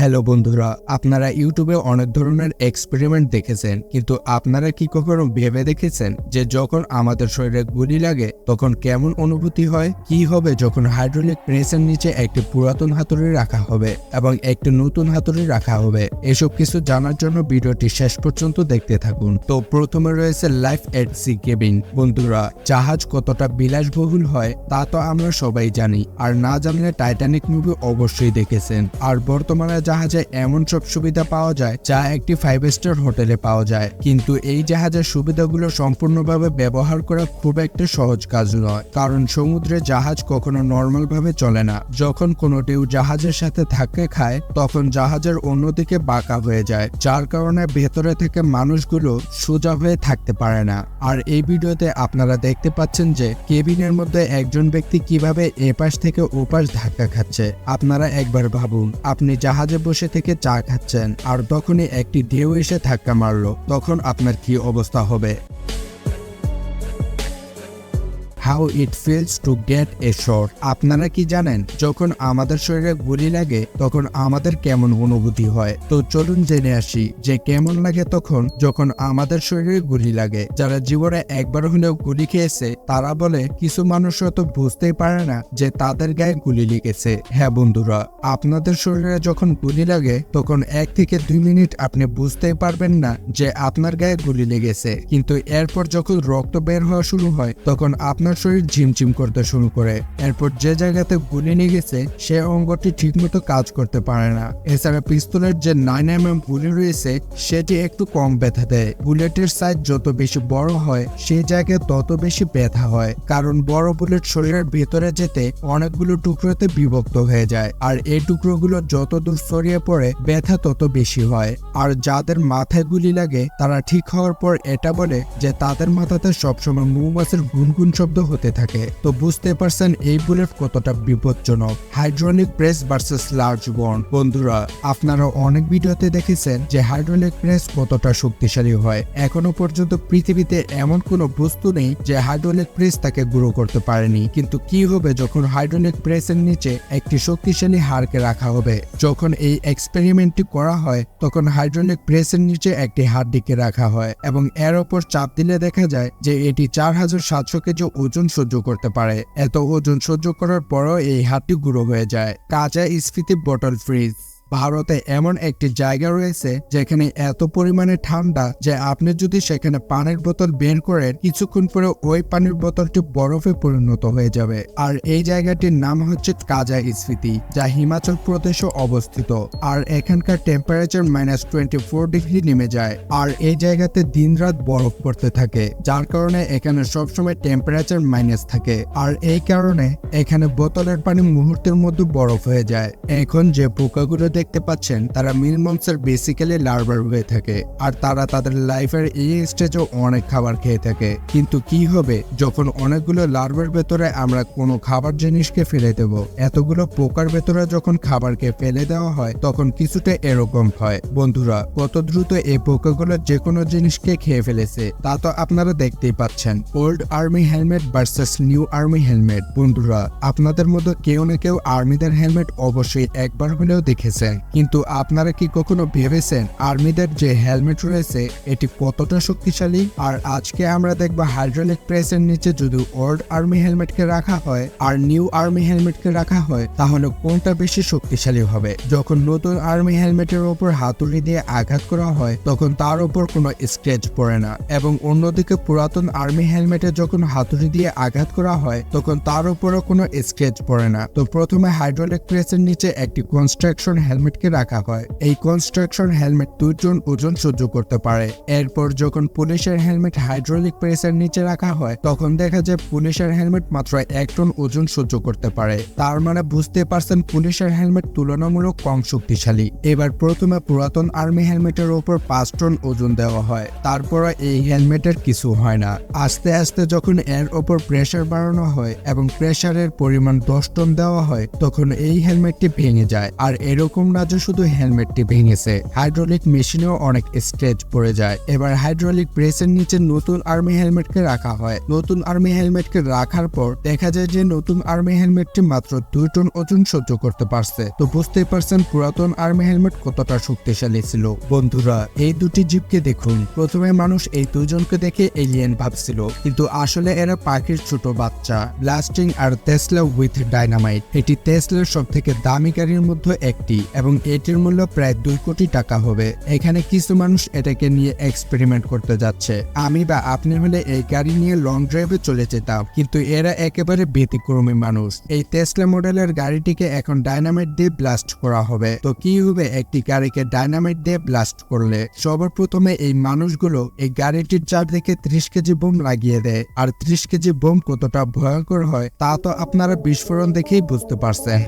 Hello বন্ধুরা, আপনারা ইউটিউবে অনেক ধরনের এক্সপেরিমেন্ট দেখেছেন, কিন্তু আপনারা কি কখনো ভেবে দেখেছেন যে যখন আমাদের শরীরে গুলি লাগে, তখন কেমন অনুভূতি হয়? কি হবে যখন হাইড্রোলিক প্রেসের নিচে একটি পুরাতন হাতুড়ি রাখা হবে এবং একটি নতুন হাতুড়ি রাখা হবে? এসব কিছু জানার জন্য ভিডিওটি শেষ পর্যন্ত দেখতে থাকুন। তো প্রথমে রয়েছে লাইফ এট সি কেবিন বন্ধুরা, জাহাজ কতটা বিলাসবহুল হয়, তা তো আমরা সবাই জানি, আর না জানলে টাইটানিক মুভি অবশ্যই দেখেছেন। আর বর্তমানে জাহাজে এমন সব সুবিধা পাওয়া যায় যা একটি ফাইভ স্টার হোটেলে পাওয়া যায়। কিন্তু এই জাহাজের সুবিধাগুলো সম্পূর্ণভাবে ব্যবহার করা খুব একটা সহজ কাজ নয়। কারণ সমুদ্রে জাহাজ কখনো নর্মাল ভাবে চলে না। যখন কোনো ঢেউ জাহাজের সাথে ধাক্কা খায়, তখন জাহাজের অন্যদিকে বাঁকা হয়ে যায়, যার কারণে ভেতরে থেকে মানুষগুলো সোজা হয়ে থাকতে পারে না। আর এই ভিডিওতে আপনারা দেখতে পাচ্ছেন যে কেবিনের মধ্যে একজন ব্যক্তি কীভাবে এপাশ থেকে ওপাশ ধাক্কা খাচ্ছে। আপনারা একবার ভাবুন, আপনি জাহাজে বসে থেকে চা খাচ্ছেন, আর তখনই একটি ঢেউ এসে ধাক্কা মারলো। তখন আপনার কি অবস্থা হবে? How it feels to get a shot আপনারা কি জানেন, যখন আমাদের শরীরে গুলি লাগে, তখন আমাদের কেমন অনুভূতি হয়? তো চলুন জেনে আসি যে কেমন লাগে তখন যখন আমাদের শরীরে গুলি লাগে। যারা জীবনে একবার হলেও গুলি খেয়েছে, তারা বলে, কিছু মানুষ তো বুঝতেই পারে না যে তাদের গায়ে গুলি লেগেছে। হ্যাঁ বন্ধুরা, আপনাদের শরীরে যখন গুলি লাগে, তখন এক থেকে দুই মিনিট আপনি বুঝতেই পারবেন না যে আপনার গায়ে গুলি লেগেছে। কিন্তু এরপর যখন রক্ত বের হওয়া শুরু হয়, তখন আপনার শরীর ঝিমঝিম করতে শুরু করে। এরপর যে জায়গাতে গুলি লেগেছে সে অঙ্গটি ঠিকমতো কাজ করতে পারে না। এছাড়া পিস্তলের যে নাইন এম এম গুলি রয়েছে, সেটি একটু কম ব্যথা দেয়। বুলেটের সাইজ যত বেশি বড় হয় সেই জায়গায় তত বেশি ব্যথা হয়। কারণ বড় বুলেট শরীরের ভেতরে যেতে অনেকগুলো টুকরোতে বিভক্ত হয়ে যায়। আর এই টুকরোগুলো যত দূর ছড়িয়ে পড়ে, ব্যথা তত বেশি হয়। আর যাদের মাথায় গুলি লাগে, তারা ঠিক হওয়ার পর এটা বলে যে তাদের মাথাতে সবসময় মৌমাছির গুনগুন শব্দ হতে থাকে। তো বুঝতে পারছেন এই বুলেট কতটা বিপজ্জনক। হাইড্রোলিক প্রেস ভার্সেস লার্জ বন বন্ধুরা, আপনারা অনেক ভিডিওতে দেখেছেন যে হাইড্রোলিক প্রেস কতটা শক্তিশালী হয়। এখনও পর্যন্ত পৃথিবীতে এমন কোনো বস্তু নেই যে হাইড্রোলিক প্রেস তাকে গুঁড়ো করতে পারেনি। কিন্তু কি হবে যখন হাইড্রোলিক প্রেসের নিচে একটি শক্তিশালী হাড়কে রাখা হবে? যখন এই এক্সপেরিমেন্টটি করা হয়, তখন হাইড্রোলিক প্রেসের নিচে একটি হাড্ডিকে রাখা হয় এবং এর ওপর চাপ দিলে দেখা যায় যে এটি চার হাজার সাতশো কেজি ওজন সহ্য করতে পারে। এত ওজন সহ্য করার পরও এই হাতটি গুঁড়ো হয়ে যায়। কাঁচা স্ফীতি বটল ফ্রিজ ভারতে এমন একটি জায়গা রয়েছে যেখানে এত পরিমাণে ঠান্ডা যে আপনি যদি সেখানে পানির বোতল বের করেন, কিছুক্ষণ পরে ওই পানির বোতলটি বরফে পরিণত হয়ে যাবে। আর এই জায়গাটির নাম হচ্ছে কাজা স্ফীতি, যা হিমাচল প্রদেশে অবস্থিত। আর এখানকার temperature minus twenty four degree নেমে যায়। আর এই জায়গাতে দিনরাত বরফ পড়তে থাকে, যার কারণে এখানে সবসময় টেম্পারেচার মাইনাস থাকে। আর এই কারণে এখানে বোতলের পানি মুহূর্তের মধ্যে বরফ হয়ে যায়। এখন যে পোকাগুলো দেখতে পাচ্ছেন, তারা মিলমমসের বেসিক্যালি লার্ভার হয়ে থাকে। আর তারা তাদের লাইফের এই স্টেজেও অনেক খাবার খেয়ে থাকে। কিন্তু কি হবে, যখন অনেকগুলো লার্ভার ভেতরে আমরা কোনো খাবার জিনিসকে ফেলে দেব, এতগুলো পোকার ভেতরে যখন খাবারকে ফেলে দেওয়া হয়, তখন কিছুটা এরকম হয়। বন্ধুরা, কত দ্রুত এই পোকাগুলো যে কোনো জিনিসকে খেয়ে ফেলেছে, তা তো আপনারা দেখতেই পাচ্ছেন। Old army helmet versus new army helmet বন্ধুরা, আপনাদের মধ্যে কেউ না কেউ আর্মিদের হেলমেট অবশ্যই একবার হলেও দেখেছেন কিন্তু আপনারা কি কখনো ভেবেছেন আর্মিদের যে হেলমেট রয়েছে, এটি কতটা শক্তিশালী? আর আজকে আমরা দেখব হাইড্রোলিক প্রেসের নিচে যদি ওল্ড আর্মি হেলমেটকে রাখা হয় আর নিউ আর্মি হেলমেটকে রাখা হয়, তাহলে কোনটা বেশি শক্তিশালী হবে? যখন নতুন আর্মি হেলমেটের ওপর হাতুড়ি দিয়ে আঘাত করা হয়, তখন তার উপর কোনো স্ক্র্যাচ পড়ে না। এবং অন্যদিকে পুরাতন আর্মি হেলমেটে যখন হাতুড়ি দিয়ে আঘাত করা হয়, তখন তার উপরও কোনো স্ক্র্যাচ পড়ে না। তো প্রথমে হাইড্রোলিক প্রেসের নিচে একটি কনস্ট্রাকশন হেলমেটকে রাখা হয়। এই কনস্ট্রাকশন হেলমেট দুজন ওজন সহ্য করতে পারে। এরপর যখন পুলিশের হেলমেট হাইড্রোলিক প্রেসের নিচে রাখা হয়, তখন দেখা যায় পুলিশের হেলমেট মাত্র এক টন ওজন সহ্য করতে পারে। তার মানে বুঝতে পারছেন পুলিশের হেলমেট তুলনামূলক কম শক্তিশালী। এবার প্রথমে পুরাতন আর্মি হেলমেটের ওপর পাঁচ টন ওজন দেওয়া হয়। তারপর এই হেলমেটের কিছু হয় না। আস্তে আস্তে যখন এর ওপর প্রেসার বাড়ানো হয় এবং প্রেসারের পরিমাণ দশ টন দেওয়া হয়, তখন এই হেলমেটটি ভেঙে যায়। আর এরকম যে শুধু হেলমেটটি ভেঙেছে হাইড্রোলিক মেশিনেও অনেক স্ক্র্যাচ পড়ে যায়। এবার হাইড্রোলিক প্রেসের নিচে নতুন আর্মি হেলমেটকে রাখা হয়। নতুন আর্মি হেলমেটকে রাখার পর দেখা যায় যে নতুন আর্মি হেলমেটটি মাত্র দুই টন ওজন সহ্য করতে পারছে। তো বুঝতেই পারছেন পুরাতন আর্মি হেলমেট কতটা শক্তিশালী ছিল। বন্ধুরা, এই দুটি জীবকে দেখুন। প্রথমে মানুষ এই দুজনকে দেখে এলিয়েন ভাবছিল, কিন্তু আসলে এরা পাখির ছোট বাচ্চা। ব্লাস্টিং আর টেসলা উইথ ডাইনামাইট এটি টেসলার সব থেকে দামি গাড়ির মধ্যে একটি। এবং এটির মূল্য প্রায় দুই কোটি টাকা হবে। এখানে কিছু মানুষ এটাকে নিয়ে এক্সপেরিমেন্ট করতে যাচ্ছে। আমি বা আপনি হলে এই গাড়ি নিয়ে লং ড্রাইভে চলে যেতাম, কিন্তু এরা একেবারে ব্যতিক্রমী মানুষ। এই টেসলা মডেলের গাড়িটিকে এখন ডাইনামাইট দিয়ে ব্লাস্ট করা হবে। তো কি হবে একটি গাড়িকে ডাইনামাইট দিয়ে ব্লাস্ট করলে? সবার প্রথমে এই মানুষগুলো এই গাড়িটির চারদিকে ত্রিশ কেজি বোম লাগিয়ে দেয়। আর ত্রিশ কেজি বোম কতটা ভয়ঙ্কর হয়, তা তো আপনারা বিস্ফোরণ দেখেই বুঝতে পারছেন।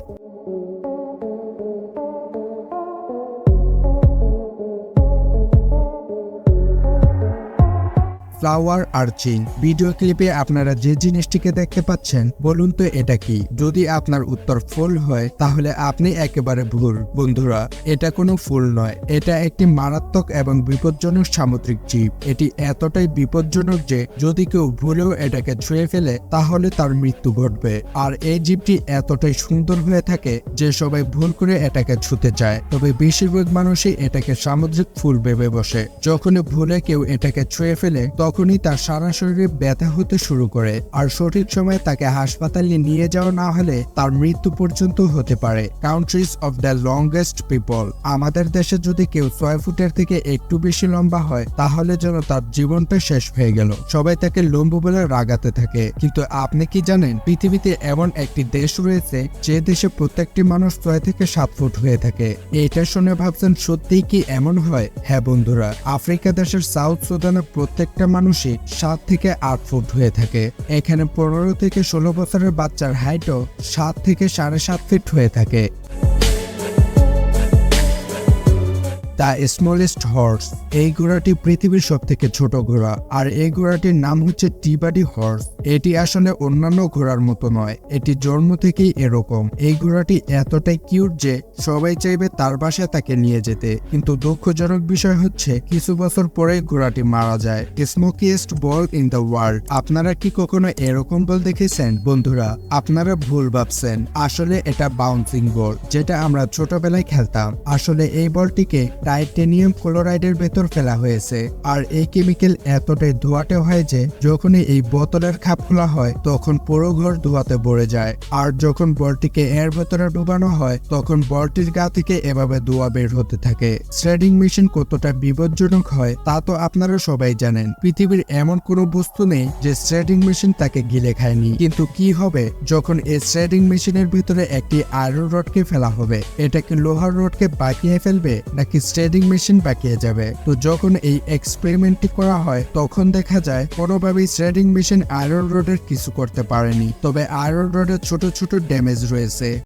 ফ্লাওয়ার আর্চিং ভিডিও ক্লিপে আপনারা যে জিনিসটিকে দেখতে পাচ্ছেন, বলুন তো এটা কি? যদি আপনার উত্তর ফুল হয়, তাহলে আপনি একেবারে ভুল। বন্ধুরা, এটা কোনো ফুল নয়। এটা একটি মারাত্মক এবং বিপজ্জনক সামুদ্রিক জীব। এটি এতটাই বিপজ্জনক যে, যদি কেউ ভুলেও এটাকে ছুঁয়ে ফেলে, তাহলে তার মৃত্যু ঘটবে। আর এই জীবটি এতটাই সুন্দর হয়ে থাকে যে, সবাই ভুল করে এটাকে ছুতে চায়। তবে বেশিরভাগ মানুষই এটাকে সামুদ্রিক ফুল ভেবে বসে। যখন ভুলে কেউ এটাকে ছুঁয়ে ফেলে তখনই তার সারা শরীরে ব্যথা হতে শুরু করে। আর সঠিক সময়ে তাকে হাসপাতালে নিয়ে যাওয়া না হলে তার মৃত্যু পর্যন্ত হতে পারে। Countries of the longest people আমাদের দেশে যদি কেউ ছয় ফুটের থেকে একটু বেশি লম্বা হয়, তাহলে যেন তার জীবনটা শেষ হয়ে গেল। সবাই তাকে লম্বু বলে রাগাতে থাকে। কিন্তু আপনি কি জানেন, পৃথিবীতে এমন একটি দেশ রয়েছে, যে দেশে প্রত্যেকটি মানুষ ছয় থেকে সাত ফুট হয়ে থাকে। এটা শুনে ভাবছেন সত্যিই কি এমন হয়? হ্যাঁ বন্ধুরা, আফ্রিকা দেশের সাউথ সুদানের প্রত্যেকটা মানুষই সাত থেকে আট ফুট হয়ে থাকে। এখানে পনেরো থেকে ষোলো বছরের বাচ্চার হাইটও সাত থেকে সাড়ে সাত ফিট হয়ে থাকে। The smallest horse. এই ঘোড়াটি পৃথিবীর সব থেকে ছোট ঘোড়া। আর এই ঘোড়াটির নাম হচ্ছে টিবাডি হর্স। এটি আসলে অন্যান্য ঘোড়ার মতো নয়, এটি জন্ম থেকেই এরকম। এই ঘোড়াটি এতটাই কিউট যে সবাই চাইবে তার বাসায় তাকে নিয়ে যেতে। কিন্তু দুঃখজনক বিষয় হচ্ছে, কিছু বছর পরে ঘোড়াটি মারা যায়। Smokiest ball in the world. আপনারা কি কখনো এরকম বল দেখেছেন, বন্ধুরা? আপনারা ভুল ভাবছেন। আসলে এটা বাউন্সিং বল, যেটা আমরা ছোটবেলায় খেলতাম। আসলে এই বলটিকে টাইটেনিয়াম ক্লোরাইডের ভেতর ফেলা হয়েছে। আর এই কেমিক্যাল এতটাই ধোয়াটে হয় যে, যখনই এই বোতলের খাপ খোলা হয়, তখন পুরো ঘর ধোয়াতে ভরে যায়। আর যখন বলটিকে এর ভেতরে ডুবানো হয়, তখন বলটির গা থেকে এভাবে ধোয়া বের হতে থাকে। শ্রেডিং মেশিন কতটা বিপজ্জনক হয়, তা তো আপনারা সবাই জানেন। পৃথিবীর এমন কোনো বস্তু নেই যে শ্রেডিং মেশিন তাকে গিলে খায়নি। কিন্তু কি হবে যখন এই শ্রেডিং মেশিনের ভিতরে একটি আয়রন রডকে ফেলা হবে? এটা কি লোহার রডকে বাঁকিয়ে ফেলবে, নাকি শ্রেডিং মেশিন পাকিয়ে যাবে। তো যখন এই এক্সপেরিমেন্টটি করা হয়, তখন দেখা যায় কোনোভাবেই স্টেডিং মেশিন আয়রন রোডের কিছু করতে পারেনি। তবে আয়রন রোডের ছোট ছোট ড্যামেজ রয়েছে।